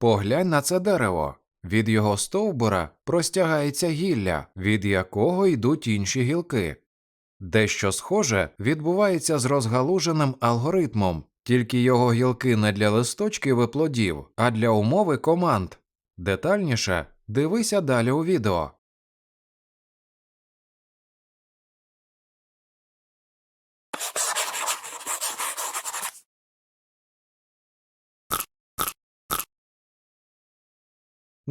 Поглянь на це дерево. Від його стовбура простягається гілля, від якого йдуть інші гілки. Дещо схоже відбувається з розгалуженим алгоритмом, тільки його гілки не для листочків і плодів, а для умови команд. Детальніше дивися далі у відео.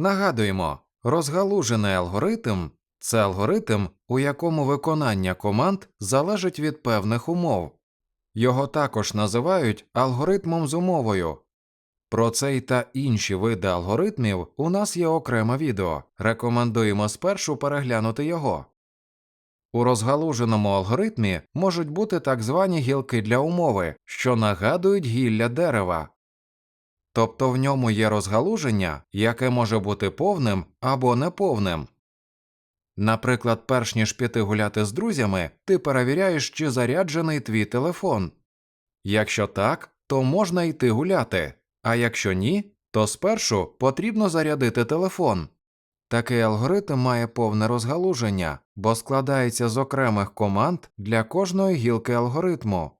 Нагадуємо, розгалужений алгоритм це алгоритм, у якому виконання команд залежить від певних умов. Його також називають алгоритмом з умовою. Про цей та інші види алгоритмів у нас є окреме відео. Рекомендуємо спершу переглянути його. У розгалуженому алгоритмі можуть бути так звані гілки для умови, що нагадують гілля дерева. Тобто в ньому є розгалуження, яке може бути повним або неповним. Наприклад, перш ніж піти гуляти з друзями, ти перевіряєш, чи заряджений твій телефон. Якщо так, то можна йти гуляти, а якщо ні, то спершу потрібно зарядити телефон. Такий алгоритм має повне розгалуження, бо складається з окремих команд для кожної гілки алгоритму.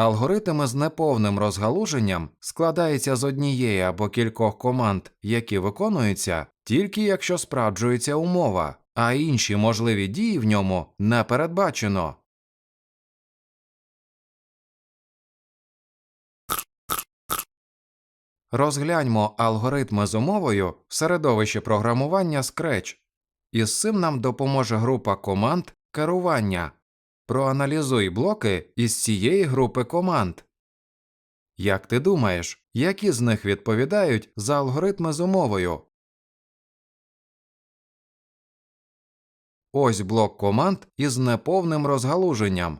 Алгоритм із неповним розгалуженням складається з однієї або кількох команд, які виконуються, тільки якщо справджується умова, а інші можливі дії в ньому не передбачено. Розгляньмо алгоритми з умовою в середовищі програмування Scratch. Із цим нам допоможе група команд керування. Проаналізуй блоки із цієї групи команд. Як ти думаєш, які з них відповідають за алгоритми з умовою? Ось блок команд із неповним розгалуженням.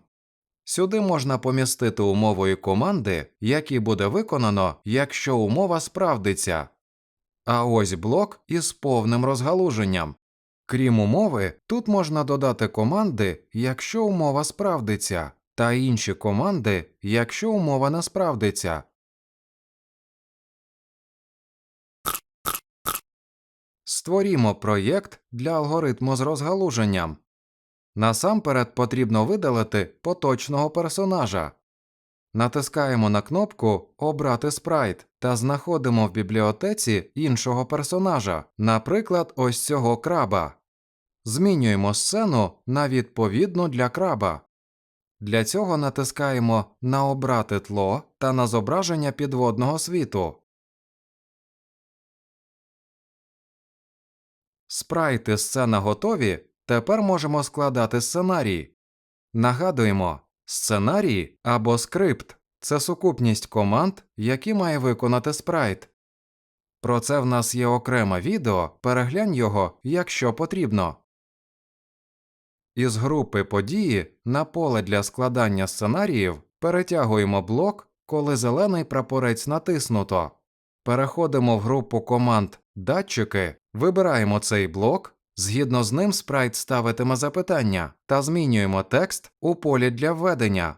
Сюди можна помістити умовою команди, які буде виконано, якщо умова справдиться. А ось блок із повним розгалуженням. Крім умови, тут можна додати команди, якщо умова справдиться, та інші команди, якщо умова не справдиться. Створімо проєкт для алгоритму з розгалуженням. Насамперед потрібно видалити поточного персонажа. Натискаємо на кнопку Обрати спрайт та знаходимо в бібліотеці іншого персонажа, наприклад, ось цього краба. Змінюємо сцену на відповідну для краба. Для цього натискаємо на Обрати тло та на зображення підводного світу. Спрайти сцена готові. Тепер можемо складати сценарій. Нагадуємо, сценарій або скрипт це сукупність команд, які має виконати спрайт. Про це в нас є окреме відео, переглянь його, якщо потрібно. Із групи події на поле для складання сценаріїв перетягуємо блок, коли зелений прапорець натиснуто. Переходимо в групу команд Датчики, вибираємо цей блок, згідно з ним спрайт ставитиме запитання та змінюємо текст у полі для введення.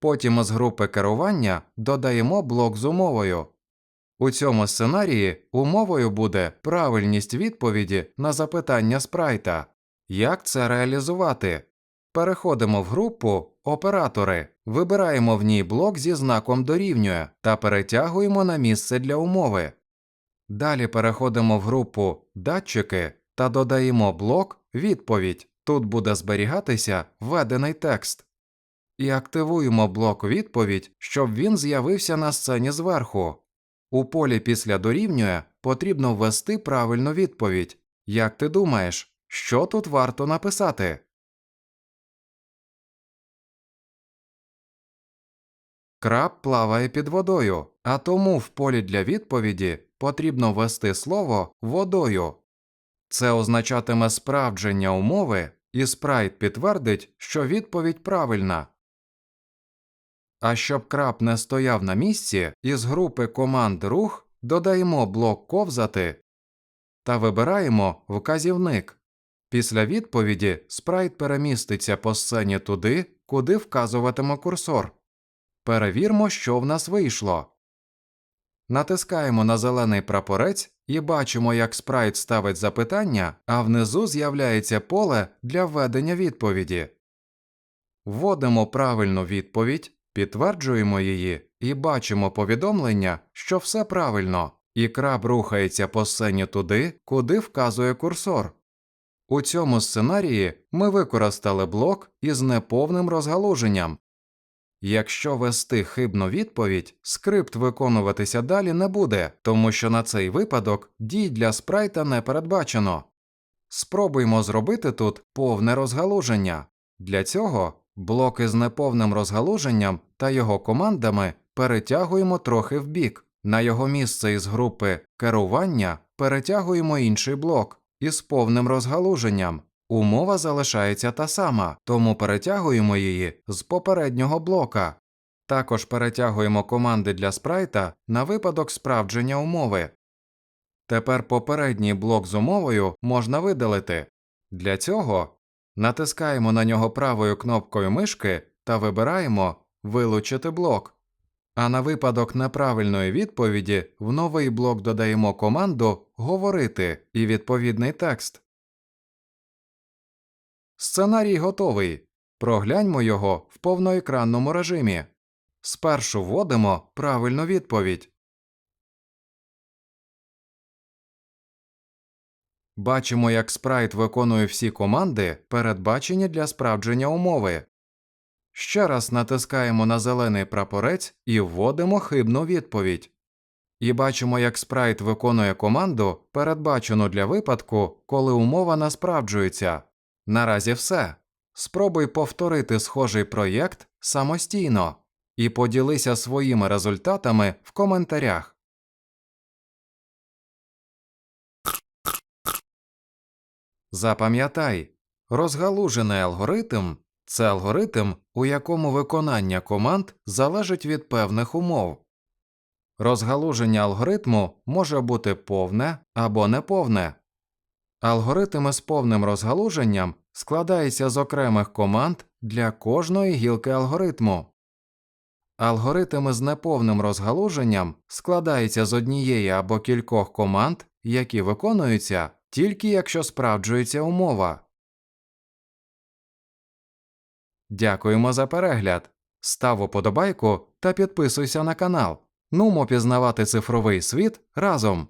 Потім із групи керування додаємо блок з умовою. У цьому сценарії умовою буде правильність відповіді на запитання спрайта. Як це реалізувати? Переходимо в групу Оператори, вибираємо в ній блок зі знаком дорівнює та перетягуємо на місце для умови. Далі переходимо в групу Датчики та додаємо блок Відповідь. Тут буде зберігатися введений текст. І активуємо блок відповідь, щоб він з'явився на сцені зверху. У полі після дорівнює потрібно ввести правильну відповідь. Як ти думаєш, що тут варто написати? Краб плаває під водою, а тому в полі для відповіді потрібно ввести слово водою. Це означатиме справдження умови, і спрайт підтвердить, що відповідь правильна. А щоб краб не стояв на місці, із групи команд рух додаємо блок ковзати та вибираємо вказівник. Після відповіді спрайт переміститься по сцені туди, куди вказуватиме курсор. Перевірмо, що в нас вийшло. Натискаємо на зелений прапорець і бачимо, як спрайт ставить запитання, а внизу з'являється поле для введення відповіді. Вводимо правильну відповідь, підтверджуємо її і бачимо повідомлення, що все правильно, і краб рухається по сцені туди, куди вказує курсор. У цьому сценарії ми використали блок із неповним розгалуженням. Якщо ввести хибну відповідь, скрипт виконуватися далі не буде, тому що на цей випадок дій для спрайта не передбачено. Спробуймо зробити тут повне розгалуження. Для цього блок із неповним розгалуженням та його командами перетягуємо трохи вбік. На його місце із групи керування перетягуємо інший блок із повним розгалуженням. Умова залишається та сама, тому перетягуємо її з попереднього блока. Також перетягуємо команди для спрайта на випадок справдження умови. Тепер попередній блок з умовою можна видалити. Для цього натискаємо на нього правою кнопкою мишки та вибираємо Вилучити блок. А на випадок неправильної відповіді в новий блок додаємо команду Говорити і відповідний текст. Сценарій готовий. Прогляньмо його в повноекранному режимі. Спершу вводимо правильну відповідь. Бачимо, як спрайт виконує всі команди, передбачені для справдження умови. Ще раз натискаємо на зелений прапорець і вводимо хибну відповідь. І бачимо, як спрайт виконує команду, передбачену для випадку, коли умова не справджується. Наразі все. Спробуй повторити схожий проєкт самостійно і поділися своїми результатами в коментарях. Запам'ятай, розгалужений алгоритм це алгоритм, у якому виконання команд залежить від певних умов. Розгалуження алгоритму може бути повне або неповне. Алгоритм із повним розгалуженням складається з окремих команд для кожної гілки алгоритму. Алгоритм із неповним розгалуженням складається з однієї або кількох команд, які виконуються тільки якщо справджується умова. Дякуємо за перегляд. Став уподобайку та підписуйся на канал. Нумо пізнавати цифровий світ разом.